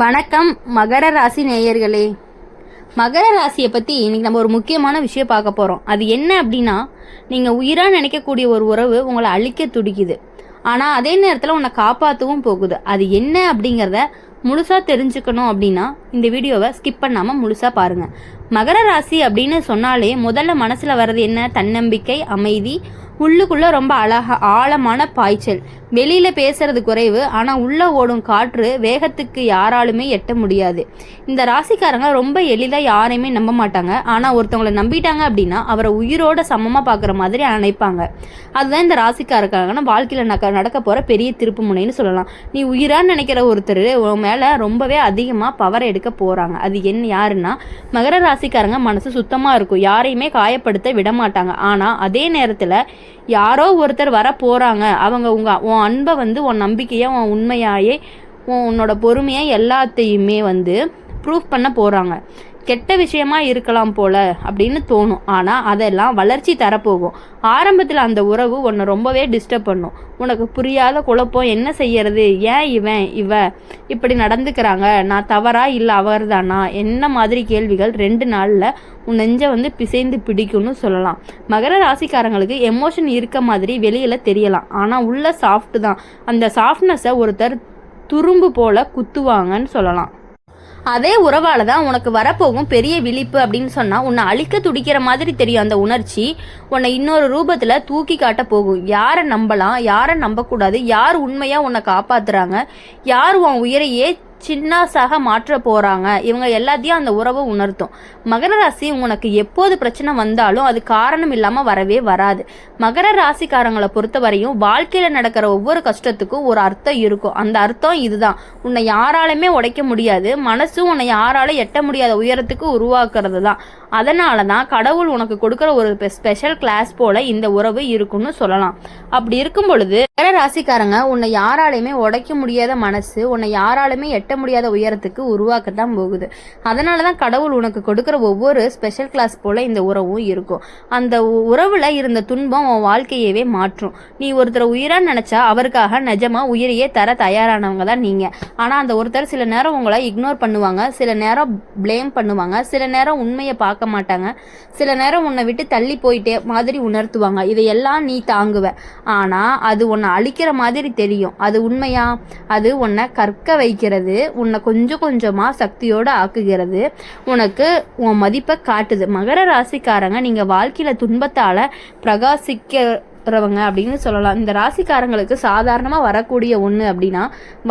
வணக்கம் மகர ராசி நேயர்களே. மகர ராசியை பற்றி இன்றைக்கி நம்ம ஒரு முக்கியமான விஷயம் பார்க்க போகிறோம் அது என்ன அப்படின்னா நீங்கள் உயிராக நினைக்கக்கூடிய ஒரு உறவு உங்களை அழிக்க துடிக்குது. ஆனால் அதே நேரத்தில் உன்னை காப்பாற்றவும் போகுது. அது என்ன அப்படிங்கிறத முழுசாக தெரிஞ்சுக்கணும் அப்படின்னா இந்த வீடியோவை ஸ்கிப் பண்ணாமல் முழுசாக பாருங்கள் மகர ராசி அப்படின்னு சொன்னாலே முதல்ல மனசில் வர்றது என்ன? தன்னம்பிக்கை அமைதி உள்ளுக்குள்ளே ரொம்ப அழகா ஆழமான பாய்ச்சல். வெளியில் பேசுறது குறைவு ஆனால் உள்ளே ஓடும் காற்று வேகத்துக்கு யாராலுமே எட்ட முடியாது. இந்த ராசிக்காரங்க ரொம்ப எளிதாக யாரையுமே நம்ப மாட்டாங்க. ஆனால் ஒருத்தவங்களை நம்பிட்டாங்க அப்படின்னா அவரை உயிரோட சமமாக பார்க்குற மாதிரி நினைப்பாங்க அதுதான் இந்த ராசிக்காரக்காரங்கன்னா வாழ்க்கையில் நக்க நடக்க போகிற பெரிய திருப்பு முனைன்னு சொல்லலாம். நீ உயிரான்னு நினைக்கிற ஒருத்தர் உன் மேலே ரொம்பவே அதிகமாக பவர் எடுக்க போகிறாங்க அது என்ன யாருன்னா மகர ராசிக்காரங்க மனசு சுத்தமாக இருக்கும். யாரையுமே காயப்படுத்த விட மாட்டாங்க ஆனால் அதே நேரத்தில் யாரோ ஒருத்தர் வர போகிறாங்க அவங்க உங்கள் உன் அன்பை வந்து உன் நம்பிக்கையை உன் உண்மையாயே உன் உன்னோட பொறுமையை எல்லாத்தையுமே வந்து ப்ரூஃப் பண்ண போகிறாங்க கெட்ட விஷயமா இருக்கலாம் போல அப்படின்னு தோணும். ஆனால் அதெல்லாம் வளர்ச்சி தரப்போகும். ஆரம்பத்தில் அந்த உறவு உன்னை ரொம்பவே டிஸ்டர்ப் பண்ணும். உனக்கு புரியாத குழப்பம் என்ன செய்யறது? ஏன் இவன்? இவ? இப்படி நடந்துக்கிறாங்க. நான் தவறா இல்லை அவர் தானா என்ன மாதிரி கேள்விகள் ரெண்டு நாளில் உன் நெஞ்சை வந்து பிசைந்து பிடிக்கும்னு சொல்லலாம். மகர ராசிக்காரங்களுக்கு எமோஷன் இருக்க மாதிரி வெளியில் தெரியலாம். ஆனால் உள்ள சாஃப்ட் தான். அந்த சாஃப்ட்னஸை ஒருத்தர் துரும்பு போல குத்துவாங்கன்னு சொல்லலாம். அதே உறவால் தான் உனக்கு வரப்போகும் பெரிய விழிப்பு அப்படின்னு சொன்னால் உன்னை அழிக்க துடிக்கிற மாதிரி தெரியும் அந்த உணர்ச்சி. உன்னை இன்னொரு ரூபத்தில் தூக்கி காட்ட போகும். யாரை நம்பலாம்? யாரை நம்பக்கூடாது? யார் உண்மையாக உன்னை காப்பாற்றுறாங்க யார் உன் உயிரையே சின்னாசாக மாற்ற போகிறாங்க இவங்க எல்லாத்தையும் அந்த உறவை உணர்த்தும். மகர ராசி உனக்கு எப்போது பிரச்சனை வந்தாலும் அது காரணம் இல்லாமல் வரவே வராது. மகர ராசிக்காரங்களை பொறுத்த வரையும் வாழ்க்கையில் நடக்கிற ஒவ்வொரு கஷ்டத்துக்கும் ஒரு அர்த்தம் இருக்கும். அந்த அர்த்தம் இதுதான். உன்னை யாராலுமே உடைக்க முடியாது. மனசும் உன்னை யாராலும் எட்ட முடியாத உயரத்துக்கு உருவாக்குறது தான் அதனால தான் கடவுள் உனக்கு கொடுக்குற ஒரு ஸ்பெஷல் கிளாஸ் போல இந்த உறவு இருக்குன்னு சொல்லலாம். அப்படி இருக்கும் பொழுது மகர ராசிக்காரங்க உன்னை யாராலையுமே உடைக்க முடியாத மனசு உன்னை யாராலுமே எட்ட முடியாத உயரத்துக்கு உருவாக்கத்தான் போகுது. அதனால தான் கடவுள் உனக்கு கொடுக்குற ஒவ்வொரு ஸ்பெஷல் கிளாஸ் போல இந்த உறவும் இருக்கும். அந்த உ- உறவுல இருந்த துன்பம் உன் வாழ்க்கையவே மாற்றும். நீ ஒருத்தரை உயிரா நினைச்சா அவருக்காக நிஜமா உயிரையே தர தயாரானவங்க தான் நீங்க. ஆனா அந்த ஒருத்தர் சில நேரம் உங்களை இக்னோர் பண்ணுவாங்க சில நேரம் ப்ளேம் பண்ணுவாங்க சில நேரம் உண்மையை பார்க்க மாட்டாங்க. சில நேரம் உன்னை விட்டு தள்ளி போயிட்டே மாதிரி உணர்த்துவாங்க. இதையெல்லாம் நீ தாங்குவ. ஆனா அது உன்னை அழிக்கிற மாதிரி தெரியும். அது உண்மையா? அது உன்னை கற்க வைக்கிறது உன்னை கொஞ்சம் கொஞ்சமா சக்தியோட ஆக்குகிறது உனக்கு உன் மதிப்பை காட்டுது. மகர ராசிக்காரங்க நீங்க வாழ்க்கையில துன்பத்தால வரவங்க அப்படின்னு சொல்லலாம். இந்த ராசிக்காரங்களுக்கு சாதாரணமாக வரக்கூடிய ஒன்று அப்படின்னா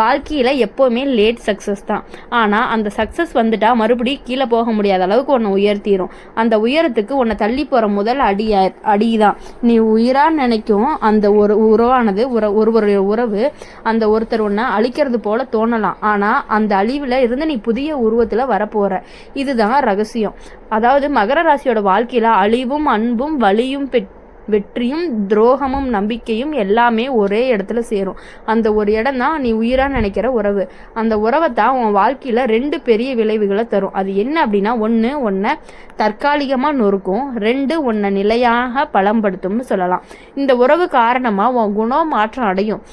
வாழ்க்கையில் எப்போவுமே லேட் சக்ஸஸ் தான். ஆனால் அந்த சக்ஸஸ் வந்துட்டால் மறுபடியும் கீழே போக முடியாத அளவுக்கு உன்னை உயர்த்திடும் அந்த உயரத்துக்கு உன்னை தள்ளி போகிற முதல் அடி அடி தான் நீ உயிரான்னு நினைக்கும் அந்த ஒரு உறவானது உற ஒருவருடைய உறவு அந்த ஒருத்தர் ஒன்றை அழிக்கிறது போல தோணலாம். ஆனால் அந்த அழிவில் இருந்து நீ புதிய உருவத்தில் வரப்போகிற இதுதான் ரகசியம். அதாவது மகர ராசியோட வாழ்க்கையில் அழிவும் அன்பும் வலியும் பெற் வெற்றியும் துரோகமும் நம்பிக்கையும் எல்லாமே ஒரே இடத்துல சேரும். அந்த ஒரு இடம் தான் நீ உயிராக நினைக்கிற உறவு. அந்த உறவை தான் உன் வாழ்க்கையில் ரெண்டு பெரிய விளைவுகளை தரும். அது என்ன அப்படின்னா ஒன்று ஒன்றை தற்காலிகமாக நொறுக்கும். ரெண்டு ஒன்றை நிலையாக பலம்படுத்தும்னு சொல்லலாம். இந்த உறவு காரணமாக உன் குணம் மாற்றம் அடையும்.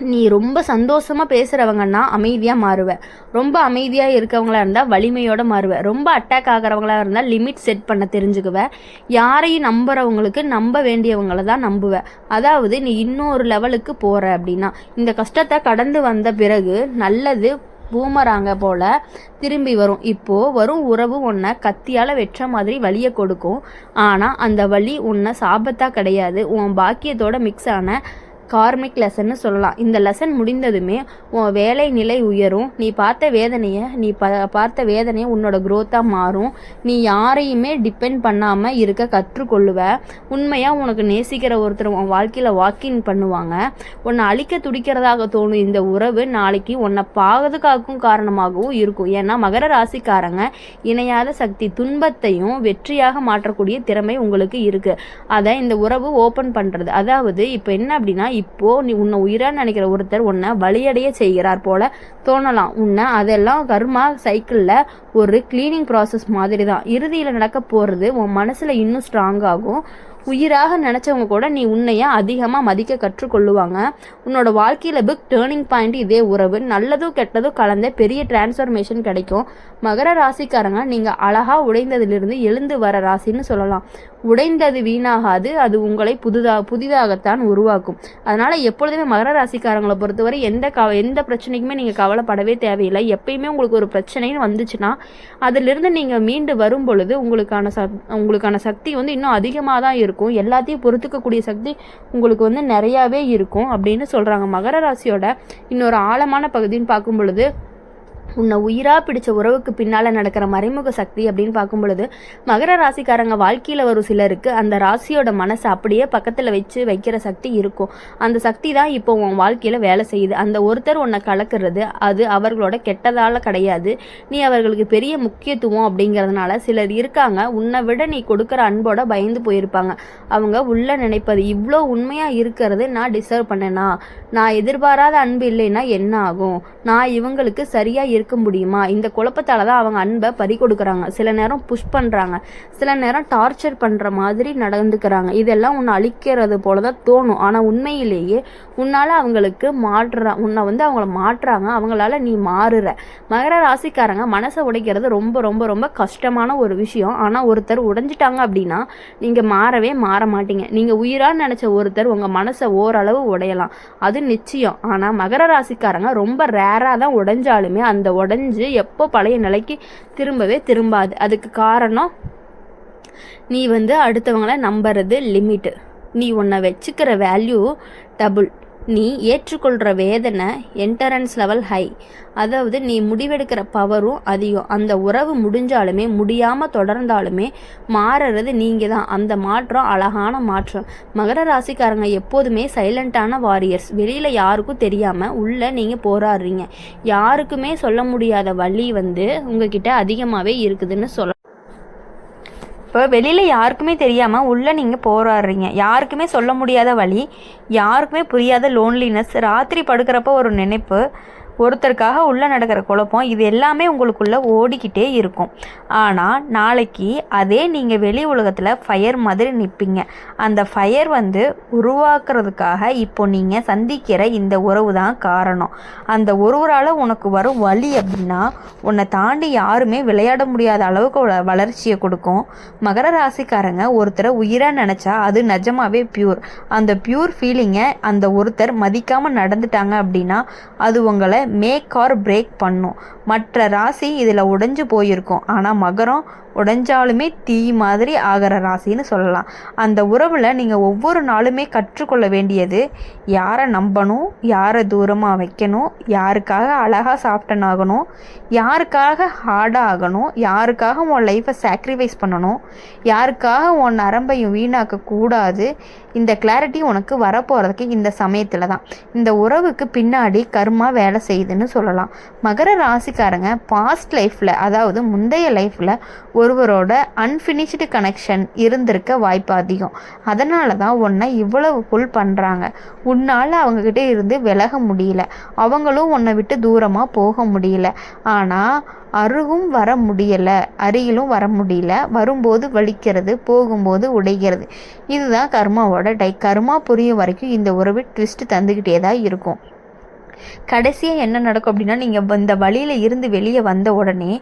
நீ ரொம்ப சந்தோஷமாக பேசுகிறவங்கன்னா அமைதியாக மாறுவ. ரொம்ப அமைதியாக இருக்கவங்களா இருந்தால் வலிமையோடு மாறுவேன் ரொம்ப அட்டாக் ஆகிறவங்களா இருந்தால் லிமிட் செட் பண்ண தெரிஞ்சுக்குவேன் யாரையும் நம்புகிறவங்களுக்கு நம்ப வேண்டியவங்கள தான் நம்புவேன் அதாவது நீ இன்னொரு லெவலுக்கு போகிற அப்படின்னா இந்த கஷ்டத்தை கடந்து வந்த பிறகு நல்லது பூமராங்க போல திரும்பி வரும். இப்போது வரும் உறவு உன்னை கத்தியால் வெற்ற மாதிரி வலியை கொடுக்கும். ஆனால் அந்த வழி உன்னை சாபத்தாக கிடையாது. உன் பாக்கியத்தோட மிக்ஸ் ஆன கார்மிக் லெசன்னு சொல்லலாம். இந்த லெசன் முடிந்ததுமே உன் வேலை நிலை உயரும். நீ பார்த்த வேதனையை நீ ப பார்த்த வேதனையை உன்னோட குரோத்தாக மாறும். நீ யாரையுமே டிபெண்ட் பண்ணாமல் இருக்க கற்றுக்கொள்ளுவ. உண்மையாக உனக்கு நேசிக்கிற ஒருத்தர் உன் வாழ்க்கையில் வாக்கின் பண்ணுவாங்க. உன்னை அழிக்க துடிக்கிறதாக தோணும் இந்த உறவு நாளைக்கு உன்னை பாதுகாக்கும் காரணமாகவும் இருக்கும். ஏன்னா மகர ராசிக்காரங்க இணையாத சக்தி துன்பத்தையும் வெற்றியாக மாற்றக்கூடிய திறமை உங்களுக்கு இருக்குது அதை இந்த உறவு ஓப்பன் பண்ணுறது அதாவது இப்போ என்ன அப்படின்னா இப்போ நீ உன்னை உயிரா நினைக்கிற ஒருத்தர் உன்னை வழியடைய செய்கிறார் போல தோணலாம். உன்னை அதெல்லாம் கர்மா சைக்கிளில் ஒரு க்ளீனிங் ப்ராசஸ் மாதிரி தான் இறுதியில் நடக்க போகிறது உன் மனசில் இன்னும் ஸ்ட்ராங் ஆகும். உயிராக நினச்சவங்க கூட நீ உன்னைய அதிகமாக மதிக்க கற்றுக்கொள்ளுவாங்க. உன்னோட வாழ்க்கையில் பிக் டேர்னிங் பாயிண்ட் இதே உறவு. நல்லதும் கெட்டதும் கலந்த பெரிய டிரான்ஸ்ஃபர்மேஷன் கிடைக்கும். மகர ராசிக்காரங்க நீங்கள் அழகாக உடைந்ததிலிருந்து எழுந்து வர ராசின்னு சொல்லலாம். உடைந்தது வீணாகாது அது உங்களை புதுதாக புதிதாகத்தான் உருவாக்கும். அதனால் எப்பொழுதுமே மகர ராசிக்காரங்களை பொறுத்தவரை எந்த க எந்த பிரச்சனைக்குமே நீங்கள் கவலைப்படவே தேவையில்லை. எப்பயுமே உங்களுக்கு ஒரு பிரச்சனைன்னு வந்துச்சுன்னா அதிலிருந்து நீங்கள் மீண்டு வரும் பொழுது உங்களுக்கான சக் உங்களுக்கான சக்தி வந்து இன்னும் அதிகமாக தான் இருக்கும். எல்லாத்தையும் பொறுத்துக்கக்கூடிய சக்தி உங்களுக்கு வந்து நிறையாவே இருக்கும் அப்படின்னு சொல்கிறாங்க மகர ராசியோட இன்னொரு ஆழமான பகுதின்னு பார்க்கும் பொழுது உன்னை உயிராக பிடிச்ச உறவுக்கு பின்னால் நடக்கிற மறைமுக சக்தி அப்படின்னு பார்க்கும் பொழுது மகர ராசிக்காரங்க வாழ்க்கையில் வரும் சிலருக்கு அந்த ராசியோட மனசை அப்படியே பக்கத்தில் வச்சு வைக்கிற சக்தி இருக்கும். அந்த சக்தி தான் இப்போ உன் வாழ்க்கையில் வேலை செய்யுது. அந்த ஒருத்தர் உன்னை கலக்கிறது அது அவர்களோட கெட்டதால் கிடையாது. நீ அவர்களுக்கு பெரிய முக்கியத்துவம் அப்படிங்கிறதுனால சிலர் இருக்காங்க. உன்னை விட நீ கொடுக்குற அன்போட பயந்து போயிருப்பாங்க. அவங்க உள்ள நினைப்பது இவ்வளோ உண்மையாக இருக்கிறது நான் டிசர்வ் பண்ணேனா? நான் எதிர்பாராத அன்பு இல்லைன்னா என்ன ஆகும்? நான் இவங்களுக்கு சரியாக இருக்க முடியுமா? இந்த குழப்பத்தால் தான் அவங்க அன்பை பறி கொடுக்குறாங்க. சில நேரம் புஷ் பண்ணுறாங்க சில நேரம் டார்ச்சர் பண்ணுற மாதிரி நடந்துக்கிறாங்க. இதெல்லாம் உன்னை அழிக்கிறது போல தான் தோணும். ஆனால் உண்மையிலேயே உன்னால் அவங்களுக்கு மாற்றுற உன்னை வந்து அவங்கள மாற்றுறாங்க அவங்களால நீ மாறுற. மகர ராசிக்காரங்க மனசை உடைக்கிறது ரொம்ப ரொம்ப ரொம்ப கஷ்டமான ஒரு விஷயம். ஆனால் ஒருத்தர் உடைஞ்சிட்டாங்க அப்படின்னா நீங்கள் மாறவே மாற மாட்டீங்க. நீங்கள் உயிராக நினச்ச ஒருத்தர் உங்கள் மனசை ஓரளவு உடையலாம். அது நிச்சயம். ஆனால் மகர ராசிக்காரங்க ரொம்ப ரேராக தான் உடைஞ்சாலுமே அந்த உடஞ்சி எப்போ பழைய நிலைக்கு திரும்பவே திரும்பாது. அதுக்கு காரணம் நீ வந்து அடுத்தவங்கள நம்புறது லிமிட்டு நீ உன்னை வச்சுக்கிற வேல்யூ டபுள் நீ ஏற்றுக்கொள்கிற வேதனை என்டரன்ஸ் லெவல் ஹை அதாவது நீ முடிவெடுக்கிற பவரும் அதிகம். அந்த உறவு முடிஞ்சாலுமே முடியாமல் தொடர்ந்தாலுமே மாறுறது நீங்கள் தான் அந்த மாற்றம் அழகான மாற்றம். மகர ராசிக்காரங்க எப்போதுமே சைலண்ட்டான வாரியர்ஸ் வெளியில் யாருக்கும் தெரியாமல் உள்ளே நீங்கள் போராடுறீங்க. யாருக்குமே சொல்ல முடியாத வழி வந்து உங்ககிட்ட அதிகமாகவே இருக்குதுன்னு சொல்ல இப்போ வெளியில் யாருக்குமே தெரியாமல் உள்ளே நீங்கள் போராடுறீங்க. யாருக்குமே சொல்ல முடியாத வழி யாருக்குமே புரியாத லோன்லினஸ் ராத்திரி படுக்கிறப்ப ஒரு நினைப்பு ஒருத்தருக்காக உள்ளே நடக்கிற குழப்பம் இது எல்லாமே உங்களுக்குள்ளே ஓடிக்கிட்டே இருக்கும். ஆனால் நாளைக்கு அதே நீங்கள் வெளி உலகத்தில் ஃபயர் மாதிரி நிற்பீங்க அந்த ஃபயர் வந்து உருவாக்குறதுக்காக இப்போ நீங்கள் சந்திக்கிற இந்த உறவு தான் காரணம். அந்த ஒருவரால் உனக்கு வரும் வழி அப்படின்னா உன்னை தாண்டி யாருமே விளையாட முடியாத அளவுக்கு வளர்ச்சியை கொடுக்கும். மகர ராசிக்காரங்க ஒருத்தரை உயிராக நினச்சா அது நிஜமாவே பியூர் அந்த பியூர் ஃபீலிங்கை அந்த ஒருத்தர் மதிக்காமல் நடந்துட்டாங்க அப்படின்னா அது உங்களை மேக் ஆர் பிரேக் பண்ணும். மற்ற ராசி இதில் உடைஞ்சு போயிருக்கும். ஆனால் மகரம் உடைஞ்சாலுமே தீ மாதிரி ஆகிற ராசின்னு சொல்லலாம். அந்த உறவில் நீங்கள் ஒவ்வொரு நாளுமே கற்றுக்கொள்ள வேண்டியது யாரை நம்பணும் யாரை தூரமாக வைக்கணும் யாருக்காக அழகாக சாஃப்டன் ஆகணும் யாருக்காக ஹார்டாக ஆகணும் யாருக்காக உன் லைஃப்பை சாக்ரிஃபைஸ் பண்ணணும் யாருக்காக உன் நரம்பையும் வீணாக்க கூடாது. இந்த கிளாரிட்டி உனக்கு வரப்போகிறதுக்கு இந்த சமயத்தில் தான். இந்த உறவுக்கு பின்னாடி கர்மா வேலை செய்யுதுன்னு சொல்லலாம். மகர ராசிக்காரங்க பாஸ்ட் லைஃப்பில் அதாவது முந்தைய லைஃப்பில் ஒருவரோட அன்ஃபினிஷ்டு கனெக்ஷன் இருந்திருக்க வாய்ப்பு அதிகம். அதனால தான் உன்னை இவ்வளவு புல் பண்ணுறாங்க உன்னால் அவங்கக்கிட்ட இருந்து விலக முடியல. அவங்களும் உன்னை விட்டு தூரமாக போக முடியல. ஆனால் அருகும் வர முடியலை. அருகிலும் வர முடியல. வரும்போது வலிக்கிறது போகும்போது உடைகிறது. இதுதான் கர்மாவோட டை. கர்மா புரியும் வரைக்கும் இந்த உறவு ட்விஸ்ட் தந்துக்கிட்டே தான் இருக்கும். கடைசியாக என்ன நடக்கும் அப்படின்னா நீங்கள் இந்த வழியில் இருந்து வெளியே வந்த உடனே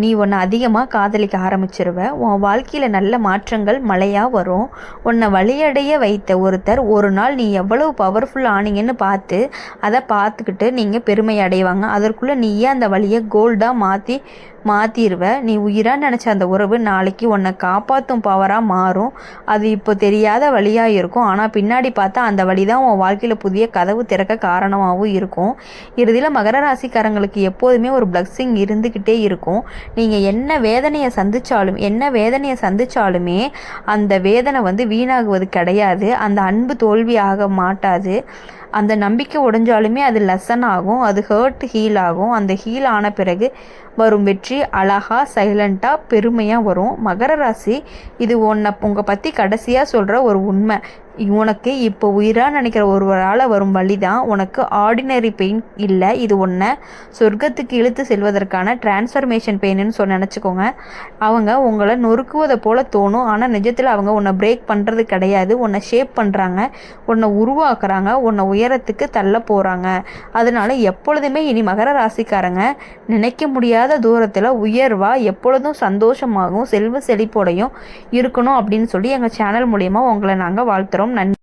நீ உன்னை அதிகமாக காதலிக்க ஆரம்பிச்சிருவ. உன் வாழ்க்கையில் நல்ல மாற்றங்கள் மழையாக வரும். உன்னை வழியடைய வைத்த ஒருத்தர் ஒரு நாள் நீ எவ்வளவு பவர்ஃபுல் ஆனீங்கன்னு பார்த்து அதை பார்த்துக்கிட்டு நீங்கள் பெருமை அடைவாங்க. அதற்குள்ளே நீயே அந்த வழியை கோல்டாக மாற்றி மாற்றிடுவ நீ உயிராக நினச்ச அந்த உறவு நாளைக்கு உன்னை காப்பாற்றும் பவராக மாறும். அது இப்போ தெரியாத வழியாக இருக்கும். ஆனால் பின்னாடி பார்த்தா அந்த வழி தான் உன் வாழ்க்கையில் புதிய கதவு திறக்க காரணமாகவும் இருக்கும். இறுதியில் மகர ராசிக்காரங்களுக்கு எப்போதுமே ஒரு பிளக்ஸிங் இருந்துக்கிட்டே இருக்கும். நீங்கள் என்ன வேதனையை சந்தித்தாலும் என்ன வேதனையை சந்தித்தாலுமே அந்த வேதனை வந்து வீணாகுவது கிடையாது. அந்த அன்பு தோல்வி ஆக மாட்டாது. அந்த நம்பிக்கை உடைஞ்சாலுமே அது லெசன் ஆகும். அது ஹர்ட் ஹீல் ஆகும். அந்த ஹீல் ஆன பிறகு வரும் வெற்றி அழகாக சைலண்ட்டாக பெருமையாக வரும். மகர ராசி இது ஒன்றை உங்கள் பற்றி கடைசியாக சொல்கிற ஒரு உண்மை. உனக்கு இப்போ உயிராக நினைக்கிற ஒருவரால் வரும் வழி தான் உனக்கு ஆர்டினரி பெயின் இல்லை இது ஒன்று சொர்க்கத்துக்கு இழுத்து செல்வதற்கான டிரான்ஸ்ஃபர்மேஷன் பெயின்னு சொன்ன நினச்சிக்கோங்க. அவங்க உங்களை நொறுக்குவதை போல தோணும். ஆனால் நிஜத்தில் அவங்க உன்னை பிரேக் பண்ணுறது கிடையாது. உன்னை ஷேப் பண்ணுறாங்க உன்னை உருவாக்குறாங்க. உன்னை உயரத்துக்கு தள்ள போகிறாங்க அதனால் எப்பொழுதுமே இனி மகர ராசிக்காரங்க நினைக்க முடியாத தூரத்தில் உயர்வாக எப்பொழுதும் சந்தோஷமாகவும் செல்வ செழிப்போடையும் இருக்கணும் அப்படின்னு சொல்லி எங்கள் சேனல் மூலயமா உங்களை நாங்கள் வாழ்த்துறோம். நன்றி